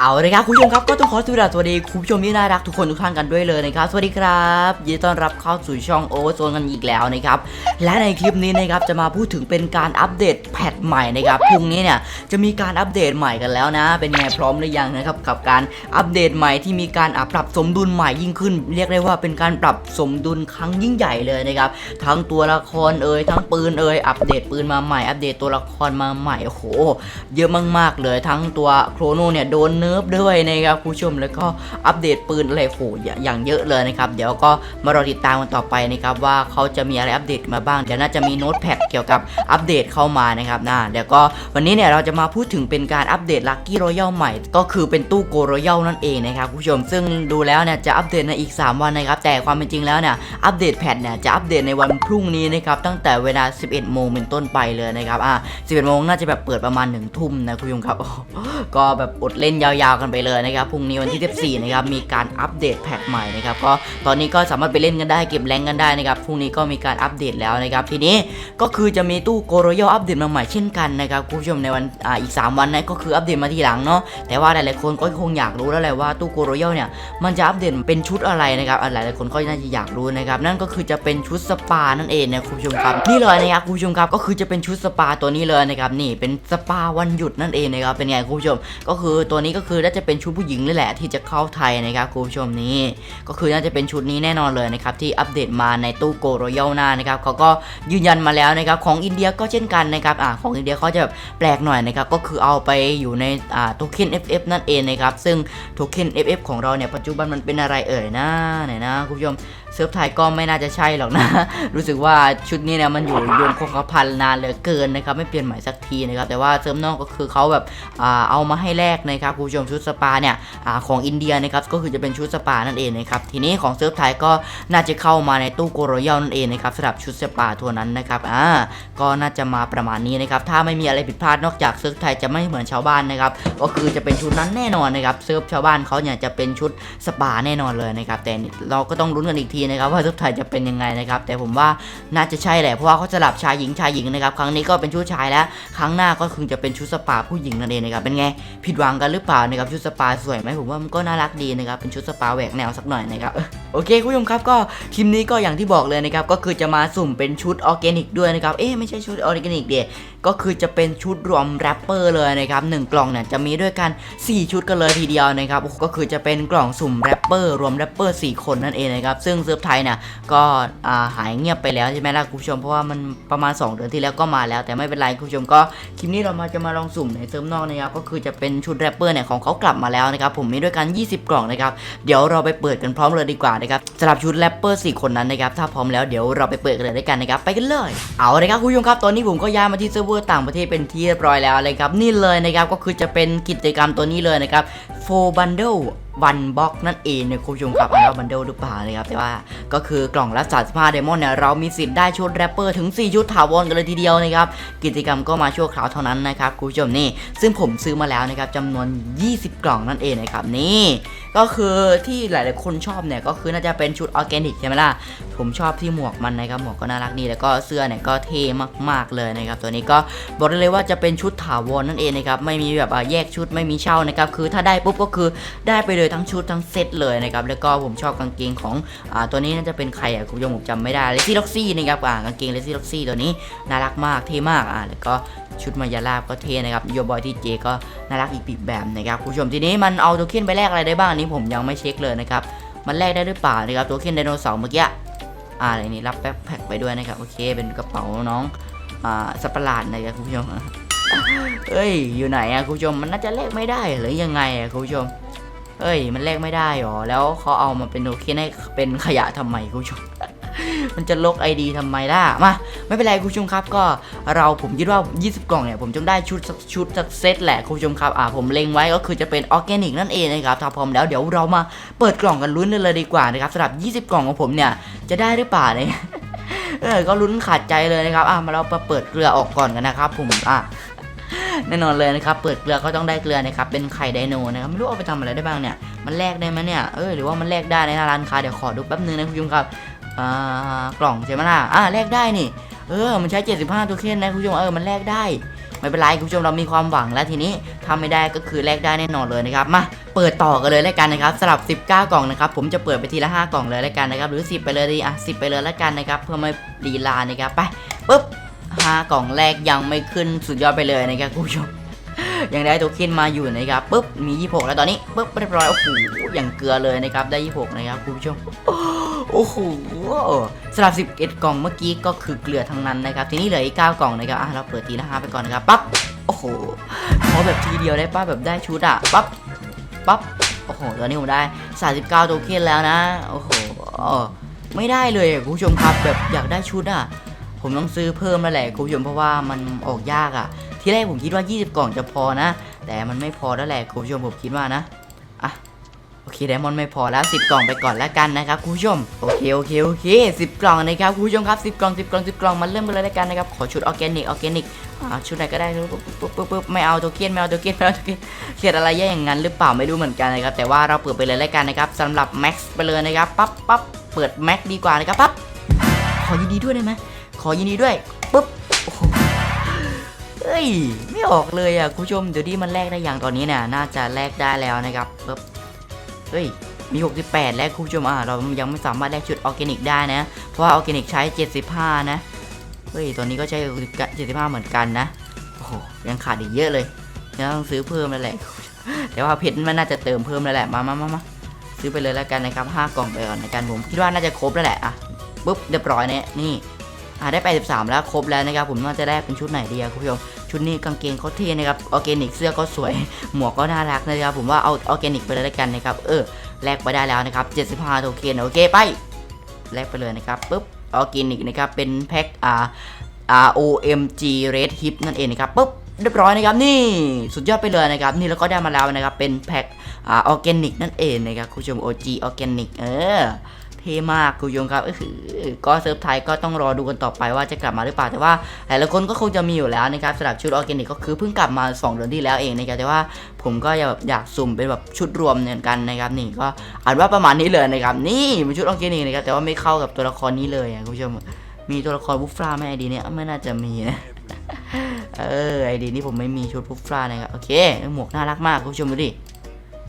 เอาเลยครับคุณผู้ชมครับก็ต้องขอสวัสดีคุณผู้ชมที่น่ารักทุกคนทุกท่านกันด้วยเลยนะครับสวัสดีครับยินดีต้อนรับเข้าสู่ช่องโอเวอร์โซนกันอีกแล้วนะครับและในคลิปนี้นะครับจะมาพูดถึงเป็นการอัปเดตแพทใหม่นะครับพรุ่งนี้เนี่ยจะมีการอัปเดตใหม่กันแล้วนะ เป็นไงพร้อมหรือยังนะครับกับการอัปเดตใหม่ที่มีการปรับสมดุลใหม่ยิ่งขึ้น เรียกได้ว่าเป็นการปรับสมดุลครั้งยิ่งใหญ่เลยนะครับทั้งตัวละครเอ่ยทั้งปืนเอ่ยอัปเดตปืนมาใหม่อัปเดตตัวละครมาใหม่โอ้โหเยอะมากๆเลยทั้งตัวโครโนเนี่ยโดนนิร์ฟด้วยนะครับคุณผู้ชมแล้วก็อัปเดตปืนอะไรโหอย่างเยอะเลยนะครับ เดี๋ยวก็มารอติดตามกันต่อไปนะครับว่าเขาจะมีอะไรอัปเดตมาบ้างเดี๋ยวน่าจะมีโน้ตแพดเกี่ยวกับอัปเดตเข้ามานะครับนะเดี๋ยวก็วันนี้เนี่ยเราจะมาพูดถึงเป็นการอัปเดตลัคกี้รอยัลใหม่ ก็คือเป็นตู้โกรอยัลนั่นเองนะครับคุณผู้ชมซึ่งดูแล้วเนี่ยจะอัปเดตในอีก 3 วันนะครับแต่ความเป็นจริงแล้วเนี่ยอัปเดตแพทเนี่ยจะอัปเดตในวันพรุ่งนี้นะครับตั้งแต่เวลา 11 โมงเป็นต้นไปเลยนะครับอ่า11 โมงน่าจะแบบเปิดประมาณ1ทุ่มนะคุณผู้ชมครับก็แบบอดเล่นยาวๆกันไปเลยนะครับพรุ่งนี้วันที่ 14 นะครับมีการอัปเดตแพทใหม่นะครับก็ตอนนี้ก็สามารถไปเล่นกันได้เก็บแรงกันได้นะครับพรุ่งนี้ก็มีการอัปเดตแล้วนะครับทีนี้ก็คือจะมีตู้โกโรยอัปเดตมาใหม่เช่นกันนะครับคุณผู้ชมในวันอ่าอีก 3 วันนะก็คืออัปเดตมาทีหลังเนาะแต่ว่าหลายๆคนก็คงอยากรู้แล้วแหละว่าตู้โกโรยเนี่ยมันจะอัปเดตเป็นชุดอะไรนะครับอะหลายๆคนก็น่าจะอยากรู้นะครับนั่นก็คือจะเป็นชุดสปานั่นเองนะคุณผู้ชมครับนี่เลยนะครับคุณผู้ชมครับก็คือจะเป็นชุดสปาตัวนี้เลยนะครับนี่เป็นสปาวันหยุดนั่นเองนะครับเป็นไงคุณผู้ชมก็คือตัวนี้ก็คือน่าจะเป็นชุดผู้หญิงเลยแหละที่จะเข้าไทยนะครับคุณผู้ชมนี่ก็คือน่าจะเป็นชุดนี้แน่นอนเลยนะครับที่อัปเดตมาในตู้โกโรยัลหน้านะครับเขาก็ยืนยันมาแล้วนะครับของอินเดียก็เช่นกันนะครับอ่าของอินเดียเขาจะแบบแปลกหน่อยนะครับก็คือเอาไปอยู่ในอ่าโทเค็น FF นั่นเองนะครับซึ่งโทเค็น FF ของเราเนี่ยปัจจุบันมันเป็นอะไรเอ่ยนะไหนนะคุณผู้ชม เซิร์ฟไทยก็ไม่น่าจะใช่หรอกนะ รู้สึกว่าชุดนี้เนี่ยมันอยู่ยงคงกระพันนานเหลือเกินนะครับไม่เปลี่ยนใหม่สักทีนะครับแต่ว่าเซิร์ฟนอกก็คือเขาแบบอเอามาให้แลกนะครับคุณผู้ชมชุดสปาเนี่ยอของอินเดียนะครับก็คือจะเป็นชุดสปานั่นเองนะครับทีนี้ของเซิร์ฟไทยก็น่าจะเข้ามาในตู้โกโรยัลนั่นเองนะครับสำหรับชุดสปาตัวนั้นนะครับอ่าก็น่าจะมาประมาณนี้นะครับถ้าไม่มีอะไรผิดพลาดนอกจากเซิร์ฟไทยจะไม่เหมือนชาวบ้านนะครับก็คือจะเป็นชุดนั้นแน่นอนนะครับเซิร์ฟชาวบ้านเขาเนี่ยจะเป็นชุดสปาแน่นอนเลยนะครับแต่เราก็ต้องลุ้นกันอีกทีนะครับว่าเซิร์ฟไทยจะเป็นยังไงนะครับแต่ผมว่าน่าจะใช่แหละเพราะว่าเขาสลับชายหญิงชายหญิงนะครับครั้งนี้ก็เป็นชุดชายแล้ว ครั้งหน้าก็คือจะเป็นชุดสปาผู้หญิงนั่นเองนะครับเป็นไงผิดหวังกันหรือเปล่านะครับชุดสปาสวยไหมผมว่ามันก็น่ารักดีนะครับเป็นชุดสปาแหวกแนวสักหน่อยนะครับโอเคคุณผู้ชมครับก็คลิปนี้ก็อย่างที่บอกเลยนะครับก็คือจะมาสุ่มเป็นชุดออร์แกนิกด้วยนะครับเอ๊ะไม่ใช่ชุดออร์แกนิกเดีย ก็คือจะเป็นชุดรวมแรปเปอร์เลยนะครับหนึ่งกล่องเนี่ยจะมีด้วยกัน 4 ชุดกันเลยทีเดียวนะครับโอ้ก็คือจะเป็นกล่องสุ่มแรปเปอร์รวมแรปเปอร์4คนนั่นเองนะครับซึ่งเซิร์ฟไทยเนี่ยก็หายเงียบไปแล้วใช่ไหมล่ะคุณผู้ชมเพราะว่ามันประมาณ 2 เดือนที่แล้วก็มาแล้ว แต่ไม่เป็นไรคุณผู้ชมก็คลิปนี้เรามาจะมาลองสุ่มในเซิร์ฟนอกนะครับก็คือจะเป็นชุดแรปเปอร์เนี่ยของเขากลับมาแล้วนะครับผมมีด้วยกัน 20 กล่องนะครับเดี๋ยวเราไปเปิดกันพร้อมเลยดีกว่านะครับสำหรับชุดแรปเปอร์4คนนั้นนะครับถ้าพร้อมแล้วเดี๋ยวเราไปเปิดกันเลยด้วยกันนะครับไปกันเลย เอาเลยครับคุณผู้ชมครับตอนนี้ผมก็ย้ายมาที่เซิร์ฟเวอร์ต่างประเทศเป็นที่เรียบร้อยแล้วเลยครับนี่เลยนะครับก็คือจะเป็นกิจกรรมตัวนี้เลยนะครับ4 bundle วันบ็อกนั่นเองเนี่ยคุณผู้ชมครับอันนั้บันเดิลหรือเปล่านะครับแต่ว่าก็คือกล่องละ35เดมอนเนี่ยเรามีสิทธิ์ได้ชุดแรปเปอร์ถึง 4 ชุดถาวรกันเลยทีเดียวนะครับกิจกรรมก็มาชั่วคราวเท่านั้นนะครับคุณผู้ชมนี่ ซึ่งผมซื้อมาแล้วนะครับจำนวน 20 กล่องนั่นเองนะครับนี่ก็คือที่หลายๆคนชอบเนี่ยก็คือน่าจะเป็นชุดออร์แกนิกใช่ไหมล่ะผมชอบที่หมวกมันนะครับหมวกก็น่ารักดีแล้วก็เสื้อเนี่ยก็เท่มาก ๆเลยนะครับตัวนี้ก็บอกได้เลยว่าจะเป็นชุดถาวรนั่นเองนะครับไม่มีแบบแยกชุดไม่มีเช่านะครับคือถ้าได้ปุ๊บก็คือได้ไปเลยทั้งชุดทั้งเซตเลยนะครับแล้วก็ผมชอบกางเกงของอ่าตัวนี้น่าจะเป็นใครอะคุณผู้ชมผมจำไม่ได้เลซี่ล็อกซี่นะครับอ่ากางเกงเลซี่ล็อกซี่ตัวนี้น่ารักมากเท่มากอ่าแล้วก็ชุดมายาลาบก็เท่นะครับโยบอยที่เจก็น่ารักอีกแบบแบบนะครับคุณผู้ชมทีนี้มันเอาตัวเค็นไปแลกอะไรได้บ้างอันนี้ผมยังไม่เช็คเลยนะครับมันแลกได้หรือเปล่านะครับตัวเค็นไดโนเสาร์เมื่อกี้อ่าอะไรนี่รับแบ็คแพ็คไปด้วยนะครับโอเค เป็นกระเป๋าน้องอ่าสัปหลาดนะครับคุณผู้ชมเอ้ยอยู่ไหนอะคุณผู้ชมมันน่าจะแลกไม่ได้หรือยังไงอะคุณผู้ชม เอ้ย มันแลกไม่ได้หรอ แล้วเขาเอามาเป็นโอเคให้เป็นขยะทำไมคุณผู้ชม มันจะลกไอดีทำไมล่ะ มา ไม่เป็นไรคุณผู้ชมครับ ก็เราผมคิดว่า 20 กล่องเนี่ยผมจงได้ชุดสักชุดสักเซตแหละคุณผู้ชมครับ อ่าผมเล็งไว้ก็คือจะเป็นออร์แกนิกนั่นเองนะครับถ้าพร้อมแล้วเดี๋ยวเรามาเปิดกล่องกันลุ้นเลยดีกว่านะครับสำหรับ 20 กล่องของผมเนี่ยจะได้หรือเปล่าเนี่ยเออก็ลุ้นขาดใจเลยนะครับ อะมาเรามาเปิดเกลือออกก่อนกันนะครับ ผม อะ แน่นอนเลยนะครับเปิดเกลือก็ต้องได้เกลือนะครับเป็นไข่ไดโนนะครับไม่รู้เอาไปทำอะไรได้บ้างเนี่ยมันแลกได้ไหมเนี่ยเออหรือว่ามันแลกได้ในร้านค้าเดี๋ยวขอดูแป๊บนึงนะคุณผู้ชมครับอ่ากล่องใช่ไหมล่ะอะแลกได้นี่เออมันใช้ 75ตัวเคนนะคุณผู้ชมเออมันแลกได้ไม่เป็นไรคุณผู้ชมเรามีความหวังแล้วทีนี้ถ้าไม่ได้ก็คือแลกได้แน่นอนเลยนะครับมาเปิดต่อกันเลยแล้วกันนะครับสลับ 19 กล่องนะครับผมจะเปิดไปทีละ 5 กล่องเลยแล้วกันนะครับหรือ 10 ไปเลยดีอะ10 ไปเลยแล้วกันนะครับเพื่อไม่ลีลานะครับไปปุ๊บ ห้ากล่องแรกยังไม่ขึ้นสุดยอดไปเลยนะครับคุณผู้ชมยังได้โทเค็นมาอยู่นะครับปุ๊บมี 26 แล้วตอนนี้ปุ๊บเรียบร้อยโอ้โหอย่างเกลือเลยนะครับได้ 26 นะครับคุณผู้ชมโอ้โหสำหรับ 11 กล่องเมื่อกี้ก็คือเกลือทั้งนั้นนะครับทีนี้เหลืออีก 9 กล่องนะครับอะเราเปิดทีละ5ไปก่อนนะครับปั๊บโอ้โหขอแบบทีเดียวได้ป้าแบบได้ชุดอะปั๊บปั๊บโอ้โหตอนนี้ผมได้ 39 โทเค็นแล้วนะโอ้โหไม่ได้เลยคุณผู้ชมครับแบบอยากได้ชุดอะ ผมต้องซื้อเพิ่มแล้วแหละคุณผู้ชมเพราะว่ามันออกยากอะ ที่แรกผมคิดว่า 20 กล่องจะพอนะ แต่มันไม่พอแล้วแหละคุณผู้ชมผมคิดว่านะอะโอเคไดมอนด์ไม่พอแล้ว 10 กล่องไปก่อนแล้วกันนะครับคุณผู้ชมโอเคโอเคโอเค10กล่องนะครับคุณผู้ชมครับ10กล่อง10กล่อง10กล่องมันเริ่มกันเลยแล้วกันนะครับขอชุดออร์แกนิกออร์แกนิกอ่าชุดไหนก็ได้ปุ๊บปุ๊บปุ๊บปุ๊บไม่เอาโทเค็นไม่เอาโทเค็นไม่เอาโทเค็นเขียนอะไรแย่อย่างนั้นหรือเปล่าไม่รู้เหมือนกันนะครับแต่ว่าเราเปิดไปเลยแล้วกันนะครับสำหรับแม็กซ์ไปเลยนะครับปั๊บปั๊บเปิดแม็กดีกว่านะครับปั๊บขอยินดีด้วยได้ไหม อยินดีด้วยปุ๊บเฮ้ย ไม่ออกเลยอะคุณผู้ชมเดี๋ยวนี้มันแลกได้อย่างตอนนี้เนี่ยน่าจะแลกได้แล้วนะครับปึ๊บเฮ้ยมี 68 แล้วคุณผู้ชมอะเรายังไม่สามารถแลกชุดออร์แกนิกได้นะ เพราะว่าออร์แกนิกใช้ 75 นะเฮ้ยตอนนี้ก็ใช้75 เหมือนกันนะโอ้โหยังขาดอีกเยอะเลยยังต้องซื้อเพิ่มแล้วแหละ แต่ว่าเพชรมันน่าจะเติมเพิ่มแล้วแหละมามามามาซื้อไปเลยแล้วกันนะครับ 5 กล่องไปก่อนในการผมคิดว่าน่าจะครบแล้วแหละอะปุ๊บเรียบร้อยเนี่ยนี่ อ่าได้83แล้วครบแล้วนะครับผมว่าจะได้เป็นชุดไหนดีอะคุณผู้ชมชุดนี้กางเกงเขาเท่นะครับออแกนิกเสื้อก็สวยหมวกก็น่ารักนะครับผมว่าเอาออแกนิกไปเลยแล้วกันนะครับเออแลกไปได้แล้วนะครับ75โทเค็นโอเคไปแลกไปเลยนะครับปุ๊บออแกนิกนะครับเป็นแพ็คอ่า R O M G Red Hip นั่นเองนะครับปุ๊บเรียบร้อยนะครับนี่สุดยอดไปเลยนะครับนี่แล้วก็ได้มาแล้วนะครับเป็นแพ็คออร์แกนิกนั่นเองนะครับคุณผู้ชม OG ออร์แกนิกเออ ท่มากคุณผู้ชมครับเออก็เซิร์ฟไทยก็ต้องรอดูกันต่อไปว่าจะกลับมาหรือเปล่าแต่ว่าหลายๆคนก็คงจะมีอยู่แล้วนะครับสำหรับชุดออร์แกนิกก็คือเพิ่งกลับมา 2 เดือนที่แล้วเองนะครับแต่ว่าผมก็อยากอยากสุ่มเป็นแบบชุดรวมเหมือนกันนะครับนี่ก็อ่านว่าประมาณนี้เลยนะครับนี่เป็นชุดออร์แกนิกนะครับแต่ว่าไม่เข้ากับตัวละครนี้เลยคุณผู้ชมมีตัวละครบุฟฟ้าไหมไอดีเนี้ยไม่น่าจะมีนะเออไอดีนี้ผมไม่มีชุดบุฟฟ้านะครับโอเคหมวกน่ารักมากคุณผู้ชมดูดิ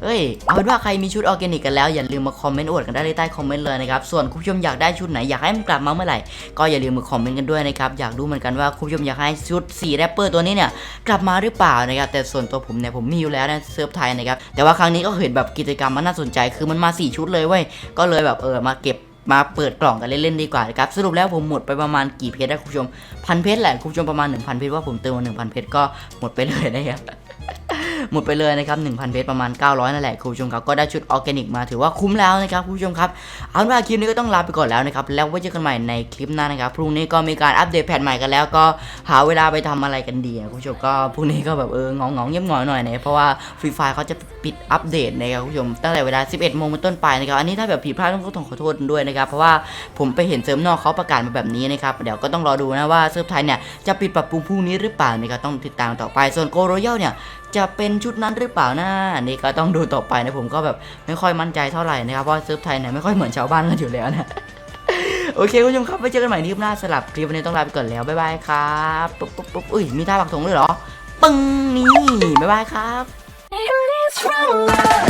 เอ้ย เอาเป็นว่าใครมีชุดออร์แกนิกกันแล้ว อย่าลืมมาคอมเมนต์อวดกันได้ใต้คอมเมนต์เลยนะครับ ส่วนคุณผู้ชมอยากได้ชุดไหนอยากให้มันกลับมาเมื่อไหร่ ก็อย่าลืมมาคอมเมนต์กันด้วยนะครับ อยากรู้เหมือนกันว่าคุณผู้ชมอยากให้ชุด4แรปเปอร์ตัวนี้เนี่ยกลับมาหรือเปล่านะครับ แต่ส่วนตัวผมเนี่ยผมมีอยู่แล้วนะเซิร์ฟไทยนะครับ แต่ว่าครั้งนี้ก็เห็นแบบกิจกรรมมันน่าสนใจ คือมันมา 4 ชุดเลยเว้ย ก็เลยแบบเออมาเก็บมาเปิดกล่องกันเล่นๆดีกว่านะครับสรุปแล้วผมหมดไปประมาณกี่เพชรได้คุณผู้ชมพันเพชรแหละคุณผู้ชมประมาณ 1,000เพชรว่าผมเติมมา1,000เพชรก็หมดไปเลยนะครับ หมดไปเลยนะครับ1,000เพชรประมาณ 900นั่นแหละคุณผู้ชมครับก็ได้ชุดออร์แกนิกมาถือว่าคุ้มแล้วนะครับคุณผู้ชมครับเอาเป็นว่าคลิปนี้ก็ต้องลาไปก่อนแล้วนะครับแล้วไว้เจอกันใหม่ในคลิปหน้านะครับพรุ่งนี้ก็มีการอัปเดตแพทใหม่กันแล้ว ก็หาเวลาไปทำอะไรกันดีอะคุณผู้ชมก็พรุ่งนี้ก็แบบเออเงาเงเงียบงอยหน่อยนะเพราะว่าฟรีไฟเขาจะปิดอัปเดตนะครับคุณผู้ชมตั้งแต่เวลา 11โมงเป็นต้นไปนะครับอันนี้ถ้าแบบผิดพลาดต้องขอขอโทษด้วยนะครับเพราะว่าผมไปเห็นเซิร์ฟนอกเขาประกาศมาแบบนี้นะครับเดี๋ยวก็ต้องรอดูนะว่าเซิร์ฟไทยเนี่ยจะปิดปรับปรุงพรุ่งนี้หรือเปล่านะครับต้องติดตามต่อไปส่วนโกโรยัลเนี่ย จะเป็นชุดนั้นหรือเปล่านะนี่ก็ต้องดูต่อไปนะผมก็แบบไม่ค่อยมั่นใจเท่าไหร่นะครับเพราะเซิร์ฟไทยเนี่ยไม่ค่อยเหมือนชาวบ้านกันอยู่แล้วนะโอเคคุณผู้ชมครับไปเจอกันใหม่ในคลิปหน้าสลับคลิปวันนี้ต้องลาไปก่อนแล้วบ๊ายบายครับปุ๊บปุ๊บปุ๊บอุ้ยมีท่าปักธงด้วยเหรอปึ้งนี่บ๊ายบายครับ It's from love.